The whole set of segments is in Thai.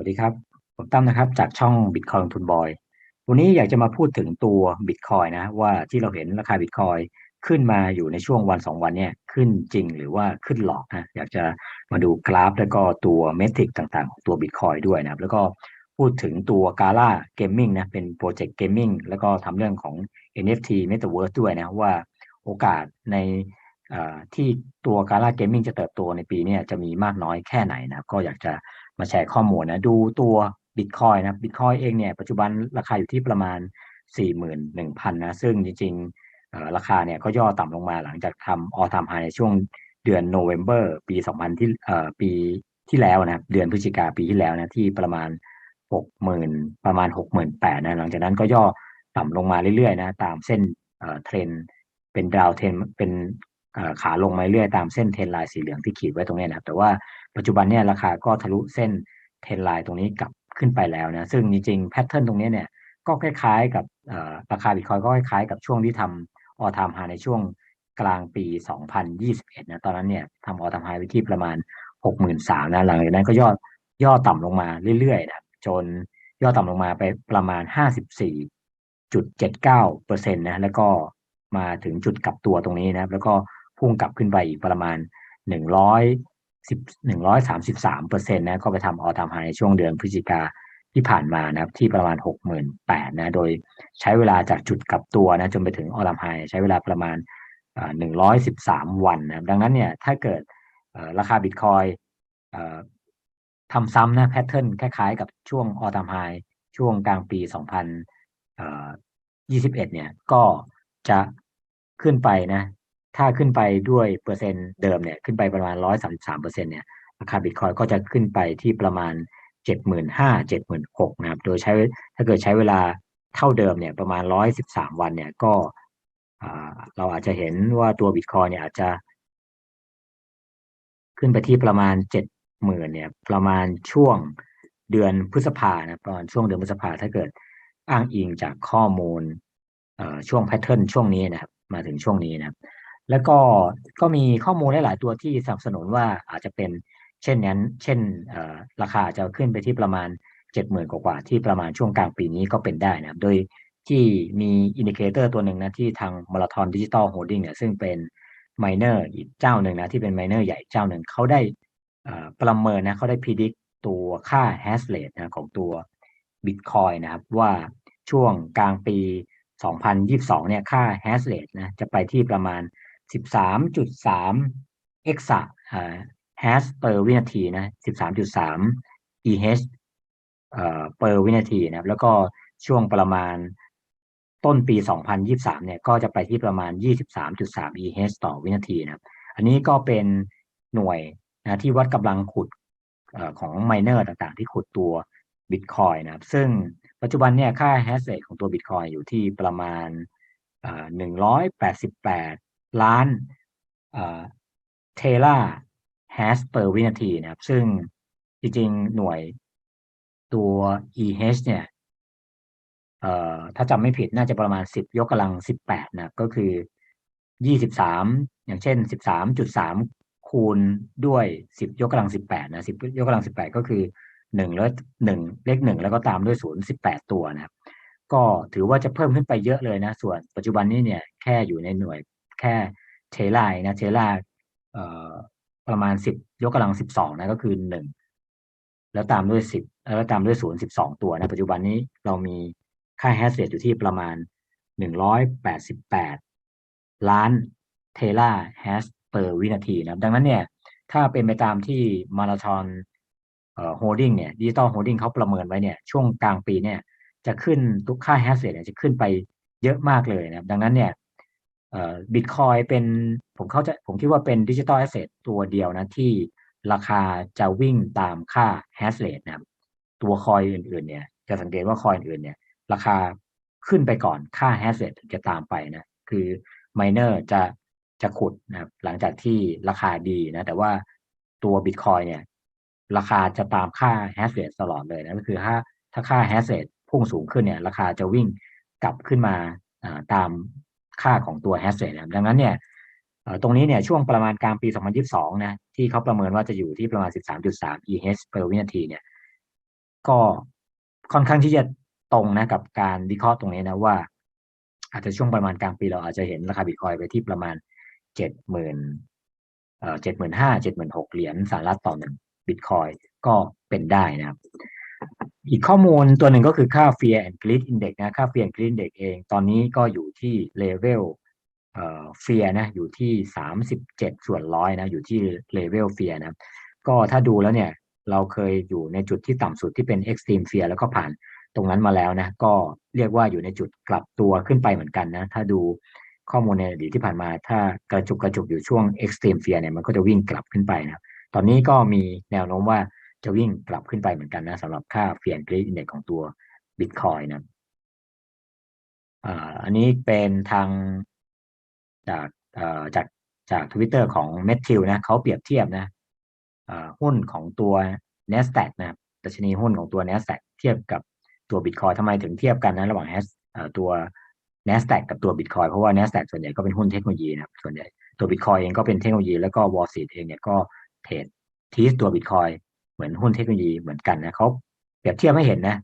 วัสดีครับ ผมตั้มนะครับ จากช่อง Bitcoin ลงทุนบอย วันนี้อยากจะมาพูดถึงตัว Bitcoin นะ ว่าที่เราเห็นราคา Bitcoin ขึ้นมาอยู่ในช่วงวันสองวันเนี่ยขึ้นจริงหรือว่าขึ้นหลอกนะอยากจะมาดูกราฟ แล้วก็ตัวเมทริกต่างๆของตัว Bitcoin ด้วยนะครับ แล้วก็พูดถึงตัว Gala Gaming นะ เป็นโปรเจกต์ Gaming แล้วก็ทำเรื่องของ NFT Metaverse ด้วยนะ ว่าโอกาสในที่ตัว Gala Gaming จะเติบโตในปีนี้จะมีมากน้อยแค่ไหนนะก็อยากจะ มาแชร์ข้อมูลนะดูตัวบิตคอยนะบิตคอยเองเนี่ยปัจจุบันราคาอยู่ที่ประมาณ 41,000นะซึ่งจริงๆราคาเนี่ยก็ย่อต่ำลงมาหลังจากทำออทามไฮในช่วงเดือนโนเวม ber ปี 2000 ที่ปีที่แล้วนะเดือนพฤศจิกาปีที่แล้วนะที่ประมาณ 60,000 ประมาณ 68,000นะหลังจากนั้นก็ย่อต่ำลงมาเรื่อยๆนะตามเส้นเทรนเป็นดาวเทรนเป็น ขาลงมาเรื่อยตามเส้นเทรนไลน์สีเหลืองที่ขีดไว้ตรงนี้นะครับ แต่ว่าปัจจุบันเนี่ยราคาก็ทะลุเส้นเทรนไลน์ตรงนี้กลับขึ้นไปแล้วนะ ซึ่งจริงๆแพทเทิร์นตรงนี้เนี่ยก็คล้ายๆกับราคาบิตคอยก็คล้ายๆกับช่วงที่ทำออทามไฮในช่วงกลางปี 2021 นะตอนนั้นเนี่ยทำออทามไฮไว้ที่ประมาณ 63,000นะหลังจากนั้นก็ย่อย่อต่ำลงมาเรื่อยๆนะจนย่อต่ำลงมาไปประมาณ 54.79%นะแล้วก็มาถึงจุดกลับตัวตรงนี้นะแล้วก็ พุ่งกลับขึ้นไปอีกประมาณ100สิบหนึ่งร้อยสามสิบสามเปอร์เซ็นต์นะก็ไปทำออทามไฮในช่วงเดือนพฤศจิกาที่ผ่านมานะครับที่ประมาณหกหมื่นแปดนะโดยใช้เวลาจากจุดกลับตัวนะจนไปถึงออทามไฮใช้เวลาประมาณหนึ่งร้อยสิบสามวันนะดังนั้นเนี่ยถ้าเกิดราคาบิตคอยทำซ้ำนะแพทเทิร์นคล้ายๆ กับช่วงออทามไฮช่วงกลางปีสองพันยี่สิบเอ็ดเนี่ยก็จะขึ้นไปนะ ถ้าขึ้นไปด้วยเปอร์เซ็นต์เดิมเนี่ยขึ้นไปประมาณร้อยสามสามเปอร์เซ็นเนี่ยราคาบิตคอยก็จะขึ้นไปที่ประมาณเจ็ดหมื่นห้าเจ็ดหมื่นหกนะครับ โดยใช้ถ้าเกิดใช้เวลาเท่าเดิมเนี่ยประมาณร้อยสิบสามวันเนี่ยก็เราอาจจะเห็นว่าตัวบิตคอยเนี่ยอาจจะ ขึ้นไปที่ประมาณเจ็ดหมื่นเนี่ย ประมาณช่วงเดือนพฤษภานะประมาณช่วงเดือนพฤษภาถ้าเกิดอ้างอิงจากข้อมูลช่วงแพทเทิร์นช่วงนี้นะครับ มาถึงช่วงนี้นะครับ แล้วก็ก็มีข้อมูลหลาย ๆ ตัวที่สนับสนุนว่าอาจจะเป็นเช่นนั้น เช่นราคาจะขึ้นไปที่ประมาณเจ็ดหมื่นกว่าที่ประมาณช่วงกลางปีนี้ก็เป็นได้นะครับ โดยที่มีอินดิเคเตอร์ตัวหนึ่งนะที่ทางมาราธอนดิจิตอลโฮดดิ้งเนี่ยซึ่งเป็นไมเนอร์อีกเจ้าหนึ่งนะที่เป็นไมเนอร์ใหญ่เจ้าหนึ่งเขาได้ประเมินนะเขาได้พิจิตตัวค่าแฮชเรทนะของตัวบิตคอยนะครับว่าช่วงกลางปี 2022 เนี่ยค่าแฮชเรทนะจะไปที่ประมาณ 13.3 e x a hash per วินาทีนะ13.3 eh เอ่อ per วินาทีนะครับ แล้วก็ช่วงประมาณต้นปี 2023 เนี่ย ก็จะไปที่ประมาณ 23.3 eh ต่อวินาทีนะครับ อันนี้ก็เป็นหน่วยนะที่วัดกำลังขุดอของไมเนอร์ต่างๆ ที่ขุดตัว Bitcoin นะครับ ซึ่งปัจจุบันเนี่ยค่า hash rate ของตัว Bitcoin อยู่ที่ประมาณ 188 ล้านเทราแฮชเปอร์วินาทีนะครับ ซึ่งจริงๆ หน่วยตัว EH เนี่ยเอ่อถ้าจำไม่ผิดน่าจะประมาณ 10 ยกกำลัง 18 นะก็คือ 23 อย่างเช่น 13.3 คูณด้วย 10 ยกกำลัง 18 นะ 10 ยกกำลัง 18 ก็คือ1แล้ว1เลข1 แล้วก็ตามด้วย 0 18 ตัวนะครับ ก็ถือว่าจะเพิ่มขึ้นไปเยอะเลยนะ ส่วนปัจจุบันนี้เนี่ยแค่อยู่ในหน่วย แค่เทไลนะเทไลเอ่อประมาณสิบยกกำลังสิบสองนะก็คือหนึ่งแล้วตามด้วยสิบแล้วตามด้วยศูนย์สิบสองตัวนะปัจจุบันนี้เรามีค่าแฮชเรทอยู่ที่ประมาณหนึ่งร้อยแปดสิบแปดล้านเทราแฮชเปอร์วินาทีนะดังนั้นเนี่ย ถ้าเป็นไปตามที่มาราธอนโฮดดิ้งเนี่ยดิจิตอลโฮดดิ้งเขาประเมินไว้เนี่ย ช่วงกลางปีเนี่ย จะขึ้นทุกค่าแฮชเรทจะขึ้นไปเยอะมากเลยนะดังนั้นเนี่ย บิตคอยเป็นผมเข้าใจผมคิดว่าเป็นดิจิตอลแอสเซทตัวเดียวนะที่ราคาจะวิ่งตามค่าแฮชเรทนะครับตัวคอยอื่นๆเนี่ยจะสังเกตว่าคอยอื่นเนี่ยราคาขึ้นไปก่อนค่าแฮชเรทจะตามไปนะคือไมเนอร์จะจะขุดนะครับหลังจากที่ราคาดีนะแต่ว่าตัวบิตคอยเนี่ยราคาจะตามค่าแฮชเรทตลอดเลยนะก็คือถ้าถ้าค่าแฮชเรทพุ่งสูงขึ้นเนี่ยราคาจะวิ่งกลับขึ้นมาตาม ค่าของตัว hash rate นะดังนั้นเนี่ยตรงนี้เนี่ยช่วงประมาณกลางปี 2022 นะที่เขาประเมินว่าจะอยู่ที่ประมาณ 13.3 EH per วินาทีเนี่ยก็ค่อนข้างที่จะตรงนะกับการวิเคราะห์ตรงนี้นะว่า อาจจะช่วงประมาณกลางปีเราอาจจะเห็นราคาบิตคอยไปที่ประมาณเจ็ดหมื่นเอ่อเจ็ดหมื่นห้าเจ็ดหมื่นหกเหรียญสหรัฐต่อหนึ่งบิตคอยก็เป็นได้นะครับ อีกข้อมูลตัวหนึ่งก็คือค่า Fear and Greed Index นะ ค่า Fear and Greed Index เอง ตอนนี้ก็อยู่ที่เลเวลเอ่อ Fear นะ อยู่ที่สามสิบเจ็ดส่วนร้อยนะ อยู่ที่เลเวล Fear นะ ก็ถ้าดูแล้วเนี่ย เราเคยอยู่ในจุดที่ต่ำสุดที่เป็น Extreme Fear แล้วก็ผ่านตรงนั้นมาแล้วนะ ก็เรียกว่าอยู่ในจุดกลับตัวขึ้นไปเหมือนกันนะ ถ้าดูข้อมูลในอดีตที่ผ่านมา ถ้ากระจุกกระจุกอยู่ช่วง Extreme Fear เนี่ย มันก็จะวิ่งกลับขึ้นไปนะ ตอนนี้ก็มีแนวโน้มว่า จะวิ่งกลับขึ้นไปเหมือนกันนะสำหรับค่า Fear and Greed Index ของตัว Bitcoin นะอันนี้เป็นทางจากจากจากทวิตเตอร์ของ m e t ิ l นะเขาเปรียบเทียบนะหุ้นของตัว NASDAQ นะครับดัชนีหุ้นของตัว NASDAQ เทียบกับตัว Bitcoin ทำไมถึงเทียบกันนะระหว่าง Has ตัว NASDAQ กับตัว Bitcoin เพราะว่า NASDAQ ส่วนใหญ่ก็เป็นหุ้นเทคโนโลยีนะครับส่วนใหญ่ตัว Bitcoin เองก็เป็นเทคโนโลยีแล้วก็ Wall Street เองเนี่ยก็เทรดทีสตัว Bitcoin เหมือนหุ้นเทคโนโลยีเหมือนกันนะเขาเปรียบเทียบให้เห็นนะ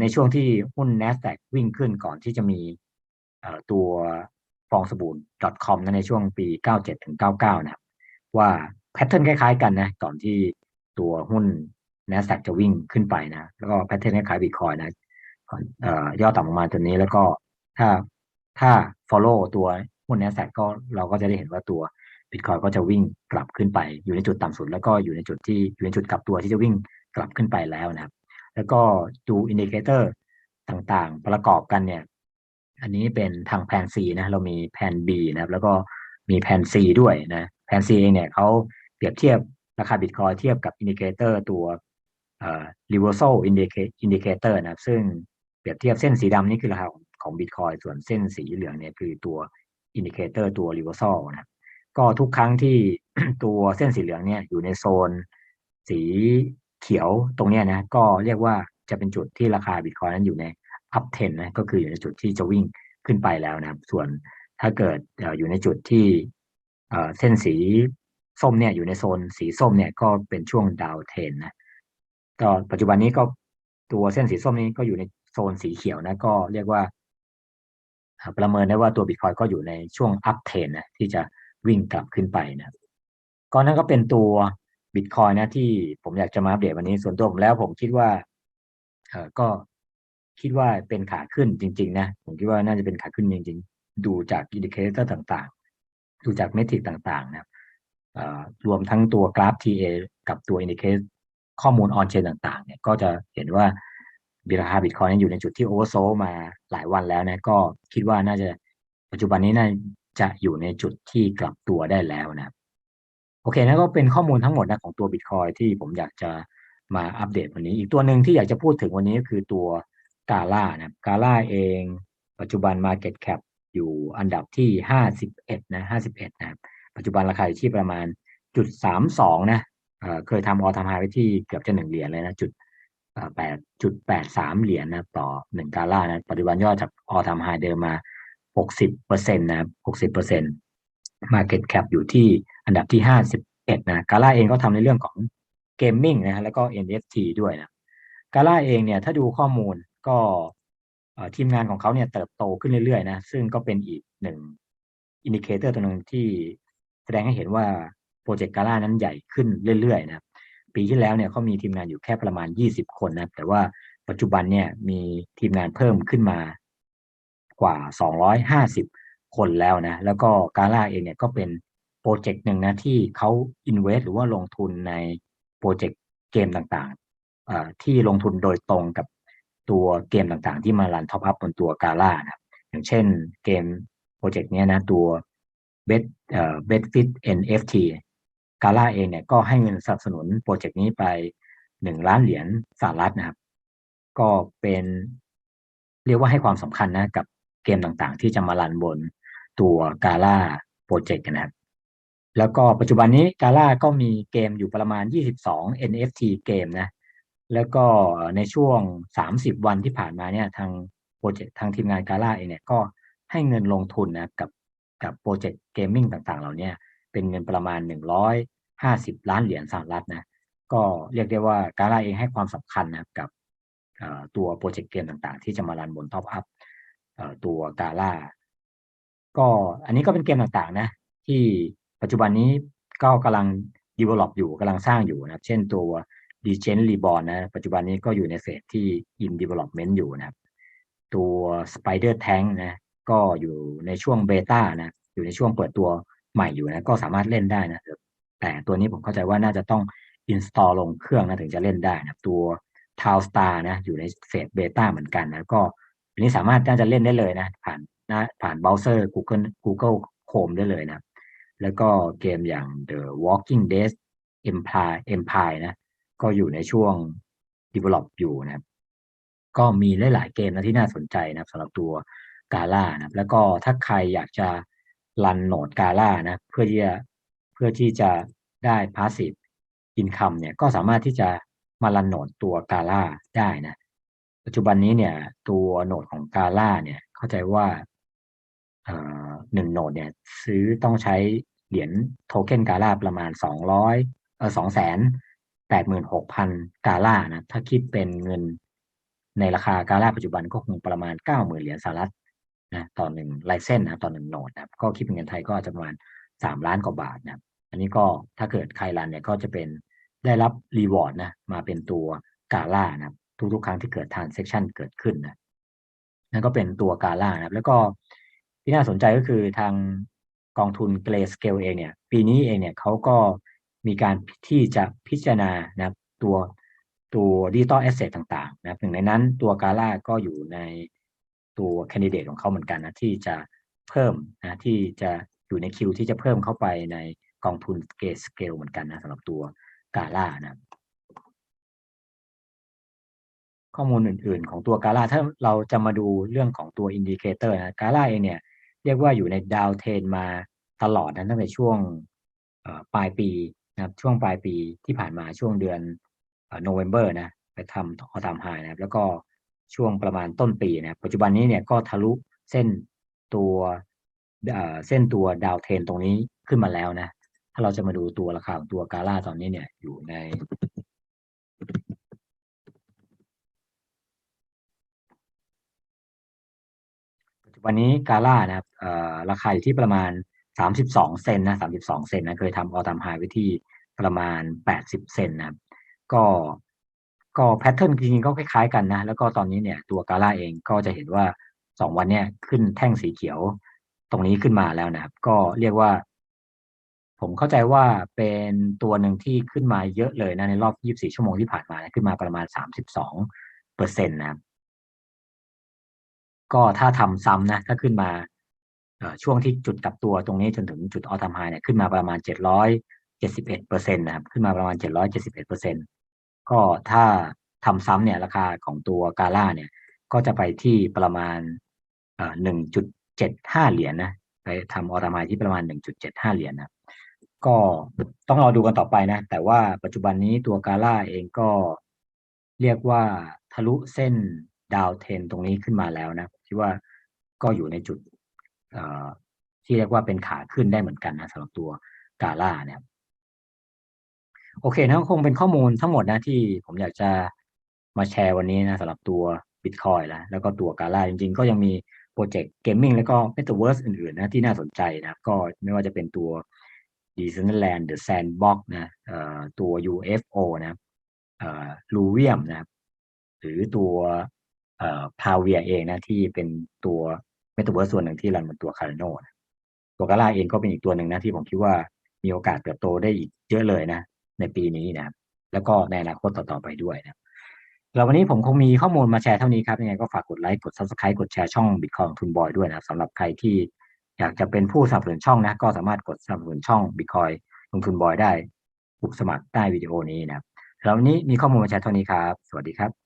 ในช่วงที่หุ้น NASDAQ วิ่งขึ้นก่อนที่จะมีตัวฟองสบู่ .com นะในช่วงปี 97ถึง99 นะครับ ว่าแพทเทิร์นคล้ายๆกันนะก่อนที่ตัวหุ้น NASDAQ จะวิ่งขึ้นไปนะ แล้วก็แพทเทิร์นคล้ายๆ Bitcoin นะก่อนเอ่อย่อต่ำลงมาตัวนี้แล้วก็ถ้าถ้า follow ตัวหุ้น NASDAQ ก็เราก็จะได้เห็นว่าตัว Bitcoin ก็จะวิ่งกลับขึ้นไป อยู่ในจุดต่ำสุด แล้วก็อยู่ในจุดที่อยู่ในจุดกลับตัวที่จะวิ่งกลับขึ้นไปแล้วนะครับ แล้วก็ดูอินดิเคเตอร์ต่างๆ ประกอบกันเนี่ย อันนี้เป็นทางแผน C นะเรามีแผน B นะครับ แล้วก็มีแผน C ด้วยนะแผน C เองเนี่ยเขาเปรียบเทียบราคาบิตคอยเทียบกับอินดิเคเตอร์ตัวเอ่อ reversal indicator นะครับ ซึ่งเปรียบเทียบเส้นสีดำนี่คือราคาของบิตคอยส่วนเส้นสีเหลืองเนี่ยคือตัวอินดิเคเตอร์ตัว reversal นะครับ ก็ทุกครั้งที่ตัวเส้นสีเหลืองเนี่ยอยู่ในโซนสีเขียวตรงเนี้ยนะก็เรียกว่าจะเป็นจุดที่ราคาบิตคอยนั้นอยู่ใน up trend นะก็คืออยู่ในจุดที่จะวิ่งขึ้นไปแล้วนะครับ ส่วนถ้าเกิดอยู่ในจุดที่เส้นสีส้มเนี่ยอยู่ในโซนสีส้มเนี่ยก็เป็นช่วงดาวเทนนะก็ปัจจุบันนี้ก็ตัวเส้นสีส้มนี้ก็อยู่ในโซนสีเขียวนะก็เรียกว่า ประเมินได้ว่าตัวบิตคอยก็อยู่ในช่วง up trend นะที่จะ วิ่งกลับขึ้นไปนะก็นั่นก็เป็นตัวบิตคอยนะที่ผมอยากจะมาอัปเดตวันนี้ส่วนตัวผมแล้วผมคิดว่าเออก็คิดว่าเป็นขาขึ้นจริง ๆ นะ ผมคิดว่าน่าจะเป็นขาขึ้นจริง ๆ ดูจากอินดิเคเตอร์ต่างๆ ดูจากเมทริกต่างๆ นะรวมทั้งตัวกราฟ TA กับตัวอินดิเคเตอร์ข้อมูลออนเชนต่างๆ เนี่ย ก็จะเห็นว่าบิราคาบิตคอยอยู่ในจุดที่โอเวอร์โซมาหลายวันแล้วนะ ก็คิดว่าน่าจะปัจจุบันนี้น่า จะอยู่ในจุดที่กลับตัวได้แล้วนะครับโอเคนะก็เป็นข้อมูลทั้งหมดนะของตัว Bitcoin ที่ผมอยากจะมาอัปเดตวันนี้ อีกตัวหนึ่งที่อยากจะพูดถึงวันนี้ก็คือตัวกาล่านะกาล่าเอง ปัจจุบัน Market Cap อยู่อันดับที่ 51 นะ 51 นะครับ ปัจจุบันราคาอยู่ที่ประมาณจุด32 นะเเคยทำออทำไฮไว้ที่เกือบจะหนึ่งเหรียญเลยนะจุดแปดจุดแปดสามเหรียญนะต่อหนึ่งกาล่านะปัจจุบันยอดจากออทำไฮเดิมมา 60เปอร์เซ็นต์นะครับ60เปอร์เซ็นต์ Market Cap อยู่ที่อันดับที่51นะกาล่าเองก็ทำในเรื่องของเกมมิ่งนะฮะแล้วก็ NFT ด้วยนะกาล่าเองเนี่ยถ้าดูข้อมูลก็ทีมงานของเขาเนี่ยเติบโตขึ้นเรื่อยๆนะซึ่งก็เป็นอีกหนึ่งอินดิเคเตอร์ตัวหนึ่งที่แสดงให้เห็นว่าโปรเจกต์กาล่านั้นใหญ่ขึ้นเรื่อยๆนะปีที่แล้วเนี่ยเขามีทีมงานอยู่แค่ประมาณ 20 คนนะแต่ว่าปัจจุบันเนี่ยมีทีมงานเพิ่มขึ้นมา กว่า 250 คนแล้วนะ แล้วก็กาล่าเองเนี่ยก็เป็นโปรเจกต์หนึ่งนะที่เขา invest หรือว่าลงทุนในโปรเจกต์เกมต่างๆ ที่ลงทุนโดยตรงกับตัวเกมต่างๆ ที่มารันท็อปอัพบนตัวกาล่านะอย่างเช่นเกมโปรเจกต์นี้นะตัว Bet เอ่อ Betfit NFT กาล่าเองเนี่ยก็ให้เงินสนับสนุนโปรเจกต์นี้ไปหนึ่งล้านเหรียญสหรัฐนะครับ ก็เป็นเรียกว่าให้ความสำคัญนะกับ เกมต่างๆ ที่จะมารันบนตัวกาล่าโปรเจกต์นะครับแล้วก็ปัจจุบันนี้กาล่าก็มีเกมอยู่ประมาณ 22 NFT เกมนะ แล้วก็ในช่วง 30 วันที่ผ่านมาเนี่ยทางโปรเจกต์ทางทีมงานกาล่าเองเนี่ยก็ให้เงินลงทุนนะกับกับโปรเจกต์เกมมิ่งต่างๆ เหล่านี้เป็นเงินประมาณ 150 ล้านเหรียญสหรัฐนะ ก็เรียกได้ว่ากาล่าเองให้ความสำคัญนะกับตัวโปรเจกต์เกมต่างๆ ที่จะมารันบนท็อปอัพ ตัวกาล่าก็อันนี้ก็เป็นเกมต่างๆนะ ที่ปัจจุบันนี้ก็กำลัง develop อยู่กำลังสร้างอยู่นะเช่นตัว d e g e n Reborn นะ ปัจจุบันนี้ก็อยู่ในเฟสที่ in development อยู่นะครับ ตัว Spider Tank นะ ก็อยู่ในช่วงเบต้านะ อยู่ในช่วงเปิดตัวใหม่อยู่นะ ก็สามารถเล่นได้นะ แต่ตัวนี้ผมเข้าใจว่าน่าจะต้อง install ลงเครื่องนะถึงจะเล่นได้นะตัว t o w Star นะ อยู่ในเฟสเบต้าเหมือนกันนะ ก็ อันนี้สามารถน่าจะเล่นได้เลยนะ ผ่านนะผ่านเบราว์เซอร์ Google Google Chrome ได้เลยนะ แล้วก็เกมอย่าง The Walking Dead Empire Empire นะ ก็อยู่ในช่วง develop อยู่นะครับ ก็มีหลาย ๆ เกมนะที่น่าสนใจนะครับสำหรับตัวกาล่านะแล้วก็ถ้าใครอยากจะรันโหนดกาล่านะ เพื่อที่จะเพื่อที่จะได้ passive income เนี่ยก็สามารถที่จะมารันโหนดตัวกาล่าได้นะ ปัจจุบันนี้เนี่ย ตัวโหนดของกาล่าเนี่ย เข้าใจว่าหนึ่งโหนดเนี่ย ซื้อต้องใช้เหรียญโทเค็นกาล่าประมาณสองร้อยเออสองแสนแปดหมื่นหกพันกาล่านะ ถ้าคิดเป็นเงินในราคากาล่าปัจจุบันก็คงประมาณเก้าหมื่นเหรียญสหรัฐนะต่อหนึ่งไลเซนนะต่อหนึ่งโหนดนะก็คิดเป็นเงินไทยก็จะประมาณสามล้านกว่าบาทนะอันนี้ก็ถ้าเกิดใครรันเนี่ยก็จะเป็นได้รับรีวอร์ดนะมาเป็นตัวกาล่านะ ทุกๆครั้งที่เกิดทานเซ็คชันเกิดขึ้นนะนั่นก็เป็นตัวกาล่านะแล้วก็ที่น่าสนใจก็คือทางกองทุนเกรสเกลเองเนี่ย ปีนี้เองเนี่ยเขาก็มีการที่จะพิจารณานะตัวตัวดิจิตอลแอสเซทต่างๆ นะหนึ่งในนั้นตัวกาล่าก็อยู่ในตัวแคนดิเดตของเขาเหมือนกันนะที่จะเพิ่มนะที่จะอยู่ในคิวที่จะเพิ่มเข้าไปในกองทุนเกสเกลเหมือนกันนะสำหรับตัวกาล่านะ ข้อมูลอื่น ๆ ของตัวกาล่าถ้าเราจะมาดูเรื่องของตัวอินดิเคเตอร์นะกาล่าเองเนี่ยเรียกว่าอยู่ในดาวเทนมาตลอดนะตั้งแต่ช่วงปลายปีนะครับช่วงปลายปีที่ผ่านมาช่วงเดือนโนเวม ber นะไปทำออทามไฮนะครับ แล้วก็ช่วงประมาณต้นปีนะปัจจุบันนี้เนี่ยก็ทะลุเส้นตัวเส้นตัวดาวเทนตรงนี้ขึ้นมาแล้วนะ ถ้าเราจะมาดูตัวราคาของตัวกาล่าตอนนี้เนี่ยอยู่ใน ปันนี้กาล่านะครับราคาอยู่ที่ประมาณสามสิบสองเซนนะสามสิบสองเซนนะเคยทำออทามไฮไว้ที่ประมาณแปดสิบเซนนะครับก็ก็แพทเทิร์นจริงๆก็คล้ายๆกันนะ แล้วก็ตอนนี้เนี่ยตัวกาล่าเองก็จะเห็นว่าสองวันเนี่ยขึ้นแท่งสีเขียวตรงนี้ขึ้นมาแล้วนะครับ ก็เรียกว่า ผมเข้าใจว่าเป็นตัวหนึ่งที่ขึ้นมาเยอะเลยนะในรอบ 24 ชั่วโมงที่ผ่านมาขึ้นมาประมาณ 32เปอร์เซ็นต์นะครับ ก็ถ้าทำซ้ำนะถ้าขึ้นมาช่วงที่จุดกลับตัวตรงนี้จนถึงจุดออทามไฮเนี่ยขึ้นมาประมาณ 771เปอร์เซ็นต์นะครับขึ้นมาประมาณ 771เปอร์เซ็นต์ก็ถ้าทำซ้ำเนี่ยราคาของตัวกาล่าเนี่ย ก็จะไปที่ประมาณหนึ่งจุดเจ็ดห้าเหรียญนะไปทำออทามไฮที่ประมาณหนึ่งจุดเจ็ดห้าเหรียญนะก็ต้องรอดูกันต่อไปนะ แต่ว่าปัจจุบันนี้ตัวกาล่าเองก็เรียกว่าทะลุเส้นดาวเทนตรงนี้ขึ้นมาแล้วนะ คิดว่าก็อยู่ในจุดที่เรียกว่าเป็นขาขึ้นได้เหมือนกันนะสำหรับตัวกาล่าเนี่ยโอเคนะคงเป็นข้อมูลทั้งหมดนะที่ผมอยากจะมาแชร์วันนี้นะสำหรับตัว Bitcoin แล้วแล้วก็ตัวกาล่าจริงๆ ก็ยังมีโปรเจกต์เกมมิ่งแล้วก็ Metaverse อื่นๆนะที่น่าสนใจนะก็ไม่ว่าจะเป็นตัว d e c e n t l a n d The Sandbox นะตัว UFO นะลูเวียมนะหรือตัว พาเวียเองนะที่เป็นตัว Metaverse ส่วนหนึ่งที่รันบนตัว Cardano นตัวกาล่าเองก็เป็นอีกตัวหนึ่งนะที่ผมคิดว่ามีโอกาสเติบโตได้อีกเยอะเลยนะ ในปีนี้นะแล้วก็ในอนาคตต่อๆไปด้วยนะแล้ววันนี้ผมคงมีข้อมูลมาแชร์เท่านี้ครับยังไงก็ฝากกดไลค์กด subscribe กดแชร์ช่อง Bitcoin ทุนบอยด้วยนะสำหรับใครที่อยากจะเป็นผู้สนับสนุนช่องนะก็สามารถกดสนับสนุนช่อง Bitcoin ลงทุนบอยได้ปุกสมัครใต้วิดีโอนี้นะครับแล้ววันนี้มีข้อมูลมาแชร์เท่านี้ครับ สวัสดีครับ